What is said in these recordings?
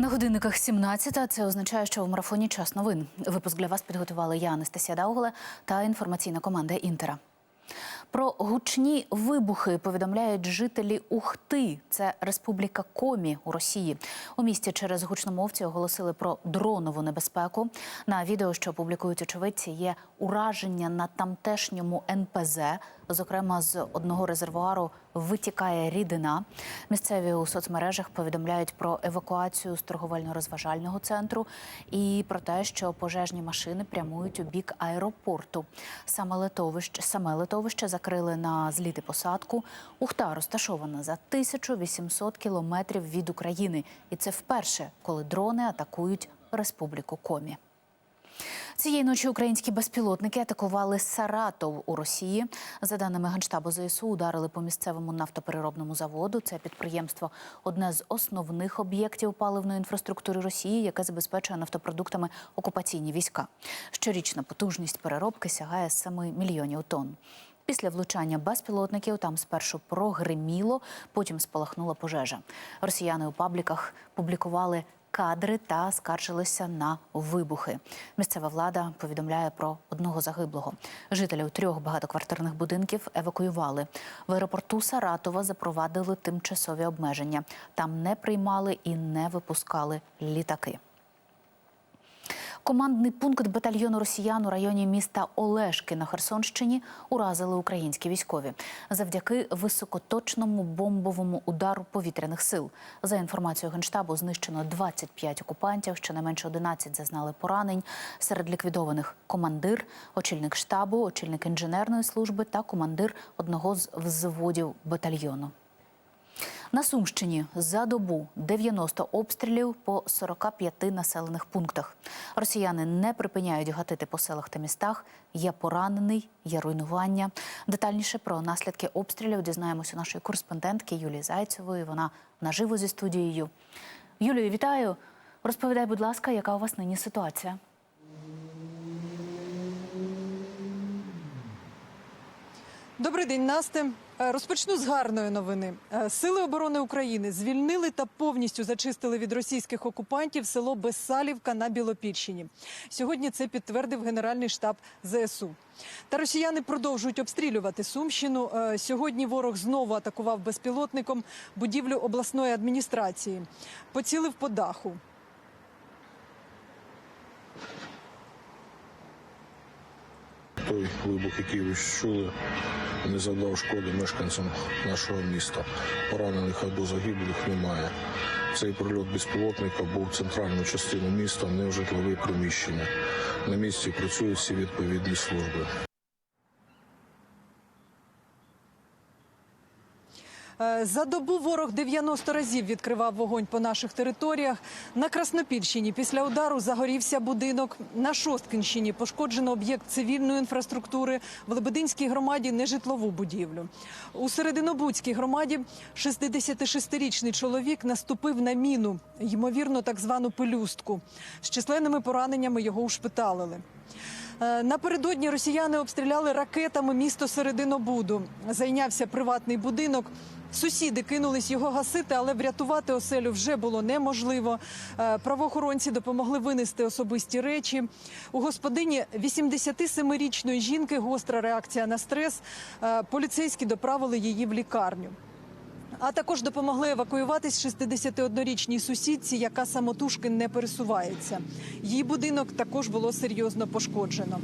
На годинниках 17, Це означає, що у марафоні час новин. Випуск для вас підготували я, Анастасія Дауголе та інформаційна команда Інтера. Про гучні вибухи повідомляють жителі Ухти. Це Республіка Комі у Росії. У місті через гучномовці оголосили про дронову небезпеку. На відео, що публікують очевидці, є ураження на тамтешньому НПЗ. Зокрема, з одного резервуару витікає рідина. Місцеві у соцмережах повідомляють про евакуацію з торговельно-розважального центру і про те, що пожежні машини прямують у бік аеропорту. Саме литовище, саме литовище закрили на зліт і посадку. Ухта розташована за 1800 кілометрів від України, і це вперше, коли дрони атакують республіку Комі. Цієї ночі українські безпілотники атакували Саратов у Росії. За даними Генштабу ЗСУ, ударили по місцевому нафтопереробному заводу. Це підприємство одне з основних об'єктів паливної інфраструктури Росії, яке забезпечує нафтопродуктами окупаційні війська. Щорічна потужність переробки сягає 7 мільйонів тонн. Після влучання безпілотників там спершу прогриміло, потім спалахнула пожежа. Росіяни у пабліках публікували кадри та скаржилися на вибухи. Місцева влада повідомляє про одного загиблого. Жителів трьох багатоквартирних будинків евакуювали. В аеропорту Саратова запровадили тимчасові обмеження. Там не приймали і не випускали літаки. Командний пункт батальйону росіян у районі міста Олешки на Херсонщині уразили українські військові завдяки високоточному бомбовому удару повітряних сил. За інформацією генштабу, знищено 25 окупантів, щонайменше 11 зазнали поранень. Серед ліквідованих командир, очільник штабу, очільник інженерної служби та командир одного з взводів батальйону. На Сумщині за добу 90 обстрілів по 45 населених пунктах. Росіяни не припиняють гатити по селах та містах. Є поранений, є руйнування. Детальніше про наслідки обстрілів дізнаємося нашої кореспондентки Юлії Зайцевої. Вона наживо зі студією. Юлію, вітаю. Розповідай, будь ласка, яка у вас нині ситуація? Добрий день, Насте. Розпочну з гарної новини. Е, Сили оборони України звільнили та повністю зачистили від російських окупантів село Безсалівка на Білопільщині. Сьогодні це підтвердив Генеральний штаб ЗСУ. Та росіяни продовжують обстрілювати Сумщину. Е, Сьогодні ворог знову атакував безпілотником будівлю обласної адміністрації. Поцілив по даху. Той вибух, який ви чули, не завдав шкоди мешканцям нашого міста. Поранених або загиблих немає. Цей прильот безпілотника був центральну частину міста, не в житлові приміщення. На місці працюють всі відповідні служби. За добу ворог 90 разів відкривав вогонь по наших територіях. На Краснопільщині після удару загорівся будинок. На Шосткинщині пошкоджено об'єкт цивільної інфраструктури. В Лебединській громаді нежитлову будівлю. У Серединобудській громаді 66-річний чоловік наступив на міну, ймовірно, так звану пелюстку. З численними пораненнями його ушпиталили. Е, Напередодні росіяни обстріляли ракетами місто Серединобуду. Зайнявся приватний будинок. Сусіди кинулись його гасити, але врятувати оселю вже було неможливо. Е, Правоохоронці допомогли винести особисті речі. У господині 87-річної жінки гостра реакція на стрес. Е, Поліцейські доправили її в лікарню. А також допомогли евакуюватись 61-річній сусідці, яка самотужки не пересувається. Її будинок також було серйозно пошкоджено.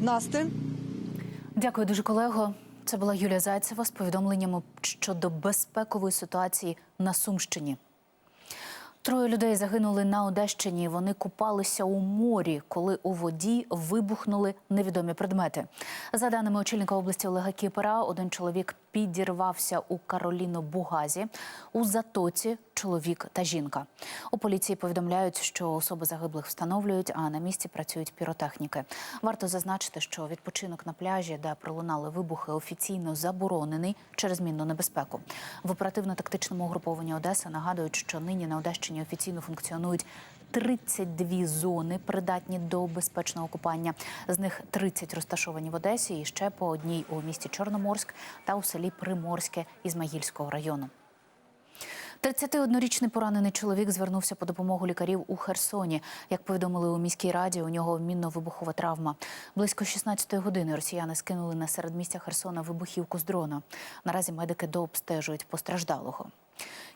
Насте. Дякую дуже, колего. Це була Юлія Зайцева з повідомленнями щодо безпекової ситуації на Сумщині. Троє людей загинули на Одещині. Вони купалися у морі, коли у воді вибухнули невідомі предмети. За даними очільника області Олега Кіпера, один чоловік підірвався у Кароліно-Бугазі. У затоці чоловік та жінка. У поліції повідомляють, що особи загиблих встановлюють, а на місці працюють піротехніки. Варто зазначити, що відпочинок на пляжі, де пролунали вибухи, офіційно заборонений через мінну небезпеку. В оперативно-тактичному угрупованні Одеса нагадують, що нині на Одещині офіційно функціонують 32 зони, придатні до безпечного купання. З них 30 розташовані в Одесі і ще по одній у місті Чорноморськ та у селі Приморське Ізмаїльського району. 31-річний поранений чоловік звернувся по допомогу лікарів у Херсоні. Як повідомили у міській раді, у нього мінно-вибухова травма. Близько 16-ї години росіяни скинули на середмістя Херсона вибухівку з дрона. Наразі медики дообстежують постраждалого.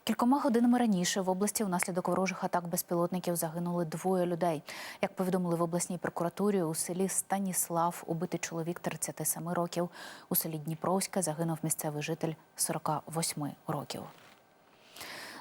Кількома годинами раніше в області внаслідок ворожих атак безпілотників загинули двоє людей. Як повідомили в обласній прокуратурі, у селі Станіслав убитий чоловік 37 років. У селі Дніпровське загинув місцевий житель 48 років.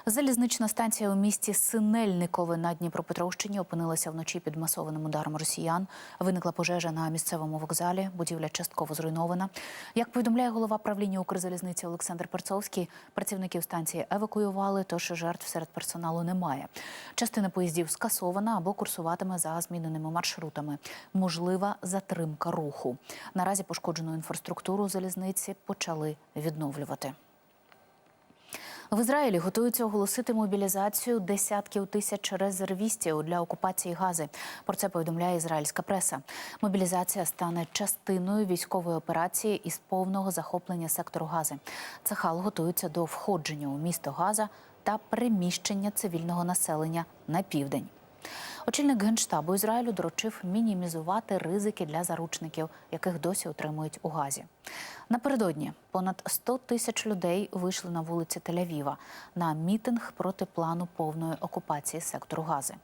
Залізнична станція у місті Синельникове на Дніпропетровщині опинилася вночі під масованим ударом росіян. Виникла пожежа на місцевому вокзалі. Будівля частково зруйнована. Як повідомляє голова правління Укрзалізниці Олександр Перцовський, працівників станції евакуювали, тож жертв серед персоналу немає. Частина поїздів скасована або курсуватиме за зміненими маршрутами. Можлива затримка руху. Наразі пошкоджену інфраструктуру залізниці почали відновлювати. В Ізраїлі готуються оголосити мобілізацію десятків тисяч резервістів для окупації Гази. Про це повідомляє ізраїльська преса. Мобілізація стане частиною військової операції із повного захоплення сектору Гази. Цахал готується до входження у місто Газа та переміщення цивільного населення на південь. Очільник генштабу Ізраїлю доручив мінімізувати ризики для заручників, яких досі утримують у Газі. Напередодні понад 100 тисяч людей вийшли на вулиці Тель-Авіва на мітинг проти плану повної окупації сектору Гази.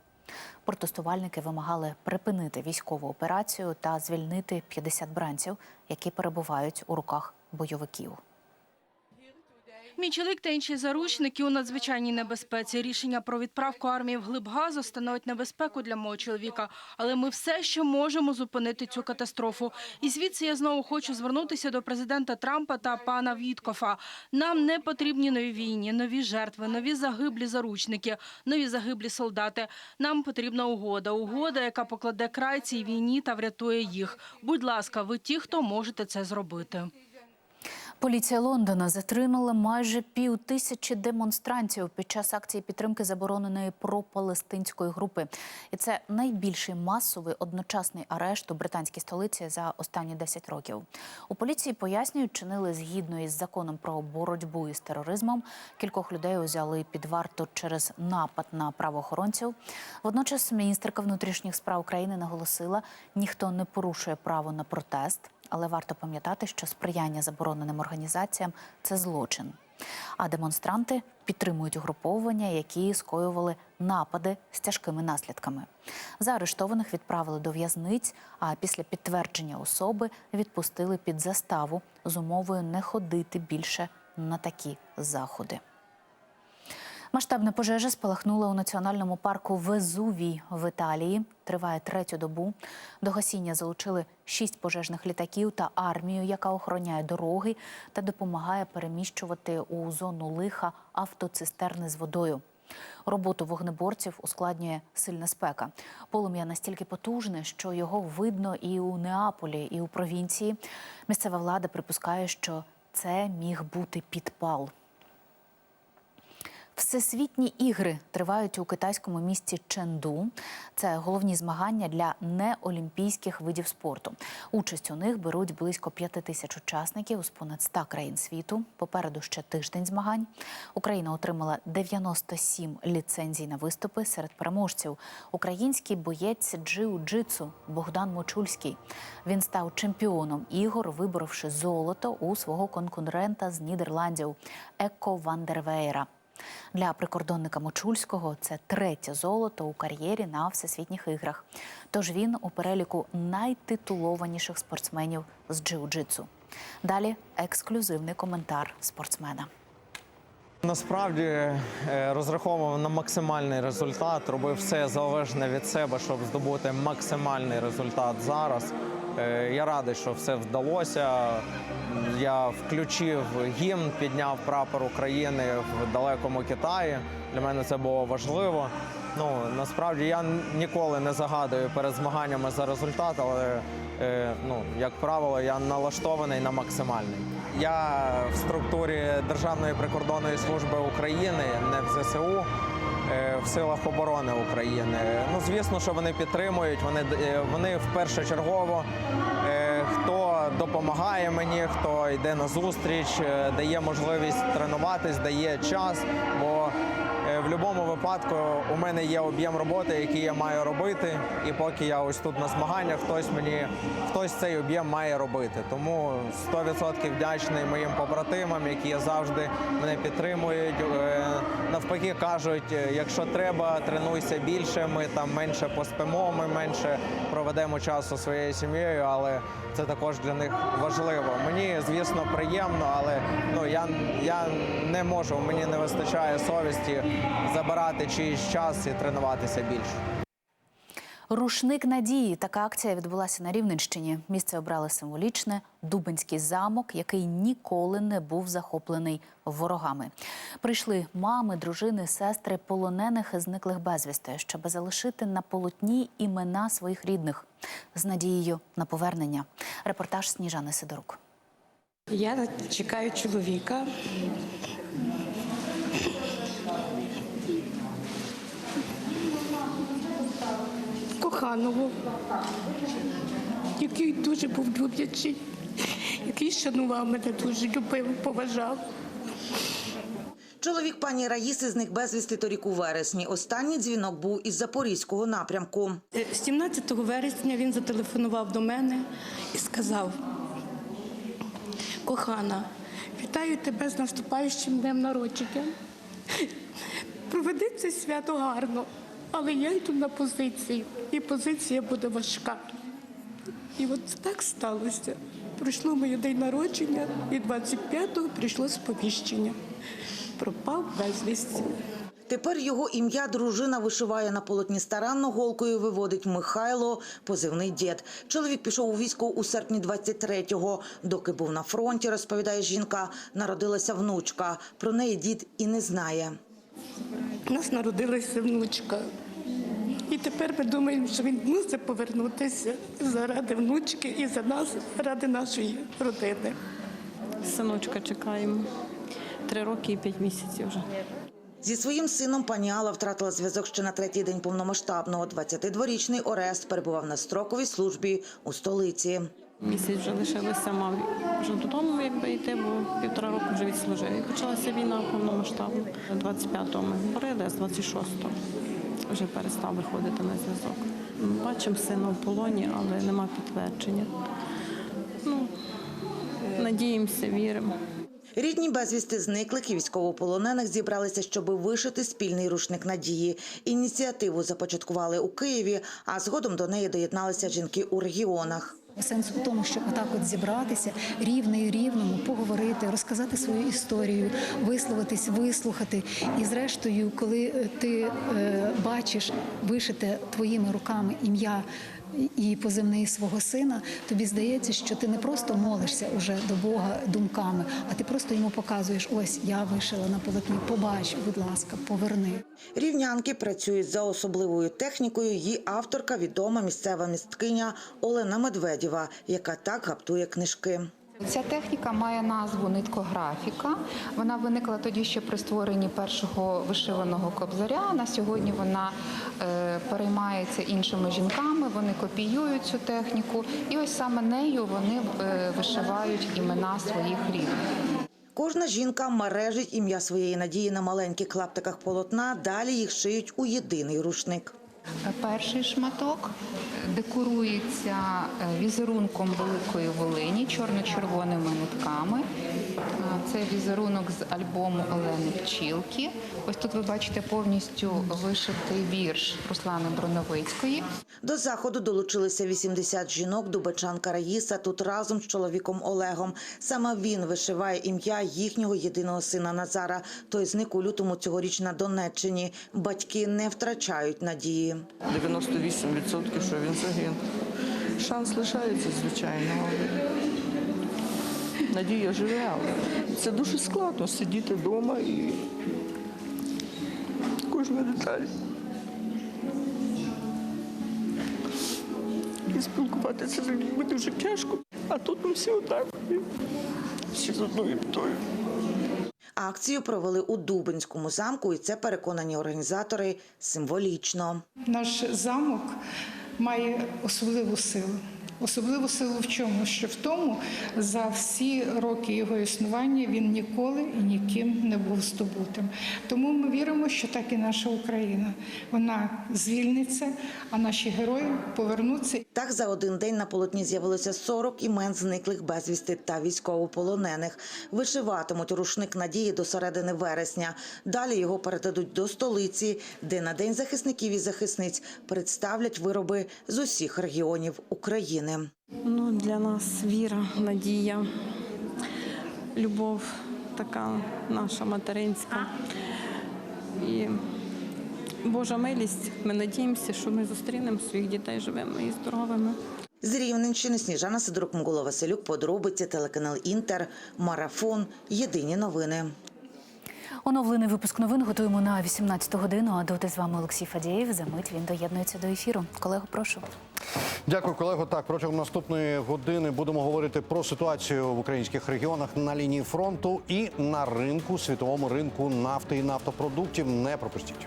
Протестувальники вимагали припинити військову операцію та звільнити 50 бранців, які перебувають у руках бойовиків. Мій та інші заручники у надзвичайній небезпеці. Рішення про відправку армії в глиб газу становить небезпеку для мого чоловіка. Але ми все ще можемо зупинити цю катастрофу. І звідси я знову хочу звернутися до президента Трампа та пана Віткофа. Нам не потрібні нові війні, нові жертви, нові загиблі заручники, нові загиблі солдати. Нам потрібна угода. Угода, яка покладе край цій війні та врятує їх. Будь ласка, ви ті, хто можете це зробити. Поліція Лондона затримала майже пів тисячі демонстрантів під час акції підтримки забороненої пропалестинської групи. І це найбільший масовий одночасний арешт у британській столиці за останні 10 років. У поліції пояснюють, чинили згідно із законом про боротьбу із тероризмом. Кількох людей узяли під варту через напад на правоохоронців. Водночас міністерка внутрішніх справ України наголосила, ніхто не порушує право на протест. Але варто пам'ятати, що сприяння забороненим організаціям це злочин. А демонстранти підтримують угруповування, які скоювали напади з тяжкими наслідками. Заарештованих відправили до в'язниць, а після підтвердження особи відпустили під заставу з умовою не ходити більше на такі заходи. Масштабна пожежа спалахнула у національному парку Везувій в Італії. Триває третю добу. До гасіння залучили шість пожежних літаків та армію, яка охороняє дороги та допомагає переміщувати у зону лиха автоцистерни з водою. Роботу вогнеборців ускладнює сильна спека. Полум'я настільки потужне, що його видно і у Неаполі, і у провінції. Місцева влада припускає, що це міг бути підпал. Всесвітні ігри тривають у китайському місті Ченду. Це головні змагання для неолімпійських видів спорту. Участь у них беруть близько п'яти тисяч учасників з понад 100 країн світу. Попереду ще тиждень змагань. Україна отримала 97 ліцензій на виступи серед переможців. Український боєць джиу-джитсу Богдан Мочульський. Він став чемпіоном ігор, виборовши золото у свого конкурента з Нідерландів Еко Вандервейра. Для прикордонника Мочульського це третє золото у кар'єрі на всесвітніх іграх. Тож він у переліку найтитулованіших спортсменів з джиу-джитсу. Далі ексклюзивний коментар спортсмена. Насправді е, розраховував на максимальний результат, робив все залежне від себе, щоб здобути максимальний результат зараз. Е, Я радий, що все вдалося. Я включив гімн, підняв прапор України в далекому Китаї. Для мене це було важливо. Ну насправді я ніколи не загадую перед змаганнями за результат, але е, ну як правило, я налаштований на максимальний. Я в структурі Державної прикордонної служби України, не в ЗСУ. е, В силах оборони України. Ну звісно, що вони підтримують. Вони е, вони в першочергово, допомагає мені, хто йде на зустріч, е, дає можливість тренуватись, дає час. Бо е, в будь-якому випадку у мене є об'єм роботи, який я маю робити. І поки я ось тут на змаганнях, хтось мені хтось цей об'єм має робити. Тому 100% вдячний моїм побратимам, які завжди мене підтримують. Е, Навпаки, кажуть, е, якщо треба, тренуйся більше. Ми там менше поспимо, ми менше проведемо часу своєю сім'єю, але це також для них важливо. Мені, звісно, приємно, але ну я, я не можу, мені не вистачає совісті забирати чийсь час і тренуватися більше. Рушник надії. Така акція відбулася на Рівненщині. Місце обрали символічне Дубинський замок, який ніколи не був захоплений ворогами. Прийшли мами, дружини, сестри полонених і зниклих безвісти, щоб залишити на полотні імена своїх рідних з надією на повернення. Репортаж Сніжани Сидорук. Я чекаю чоловіка. Коханого, який дуже був люблячий, який шанував мене, дуже любив, поважав. Чоловік пані Раїси зник безвісти торік у вересні. Останній дзвінок був із запорізького напрямку. Е, 17 вересня він зателефонував до мене і сказав: кохана, вітаю тебе з наступаючим днем народження. Проведи це свято гарно, але я йду на позицію, і позиція буде важка. І от так сталося. Пройшло моє день народження, і 25-го прийшло сповіщення. Пропав безвісті. Тепер його ім'я дружина вишиває на полотні старанно голкою. Виводить Михайло, позивний дід. Чоловік пішов у військо у серпні 23-го. Доки був на фронті, розповідає жінка, народилася внучка. Про неї дід і не знає. У нас народилася внучка. І тепер ми думаємо, що він мусить повернутися заради внучки і за нас, ради нашої родини. Синочка чекаємо. Три роки і п'ять місяців вже. Зі своїм сином пані Алла втратила зв'язок ще на третій день повномасштабного. 22-річний Орест перебував на строковій службі у столиці. Місяць вже лишилося, мав вже додому, якби йти, бо півтора року вже відслужив. І почалася війна повномасштабна. 25-го ми говорили, а з 26-го вже перестав виходити на зв'язок. Бачимо сина в полоні, але нема підтвердження. Ну, надіємося, віримо. Рідні безвісти зниклих і військовополонених зібралися, щоб вишити спільний рушник надії. Ініціативу започаткували у Києві, а згодом до неї доєдналися жінки у регіонах. Сенс у тому, щоб отак от зібратися рівний рівному, поговорити, розказати свою історію, висловитись, вислухати. І зрештою, коли ти е, бачиш вишите твоїми руками ім'я і позивний свого сина, тобі здається, що ти не просто молишся уже до Бога думками, а ти просто йому показуєш: ось я вишила на полотні. Побач, будь ласка, поверни. Рівнянки працюють за особливою технікою. Її авторка відома місцева місткиня Олена Медведєва, яка так гаптує книжки. Ця техніка має назву ниткографіка. Вона виникла тоді ще при створенні першого вишиваного кобзаря. На сьогодні вона е, переймається іншими жінками. Вони копіюють цю техніку, і ось саме нею вони е, вишивають імена своїх рідних. Кожна жінка мережить ім'я своєї надії на маленьких клаптиках полотна. Далі їх шиють у єдиний рушник. Перший шматок декорується е, візерунком великої волині чорно-червоними нитками. Це візерунок з альбому Олени Пчілки. Ось тут ви бачите повністю вишитий вірш Руслани Броновицької. До заходу долучилися 80 жінок. Дубачанка Раїса тут разом з чоловіком Олегом. Саме він вишиває ім'я їхнього єдиного сина Назара. Той зник у лютому цьогоріч на Донеччині. Батьки не втрачають надії. 98% що він загинув. Шанс лишається, звичайно, але надія живе, але це дуже складно сидіти вдома і кожна деталь. І спілкуватися з людьми дуже тяжко. А тут ми всі отак. Всі з одною метою. Акцію провели у Дубинському замку, і це переконані організатори символічно. Наш замок має особливу силу. Особливу силу в чому? Що в тому за всі роки його існування він ніколи і ніким не був здобутим. Тому ми віримо, що так і наша Україна. Вона звільниться, а наші герої повернуться Так за один день на полотні з'явилося 40 імен зниклих безвісти та військовополонених. Вишиватимуть рушник надії до середини вересня. Далі його передадуть до столиці, де на день захисників і захисниць представлять вироби з усіх регіонів України. Ну, для нас віра, надія, любов така наша материнська. І Божа милість. Ми надіємося, що ми зустрінемо своїх дітей живими і здоровими. З Рівненщини Сніжана Сидорук, Микола Василюк, подробиці, телеканал Інтер, Марафон, Єдині новини. Оновлений випуск новин готуємо на 18 годину. А доти з вами Олексій Фадєєв. За мить він доєднується до ефіру. Колего, прошу. Дякую, колего. Так, протягом наступної години будемо говорити про ситуацію в українських регіонах на лінії фронту і на ринку, світовому ринку нафти і нафтопродуктів. Не пропустіть.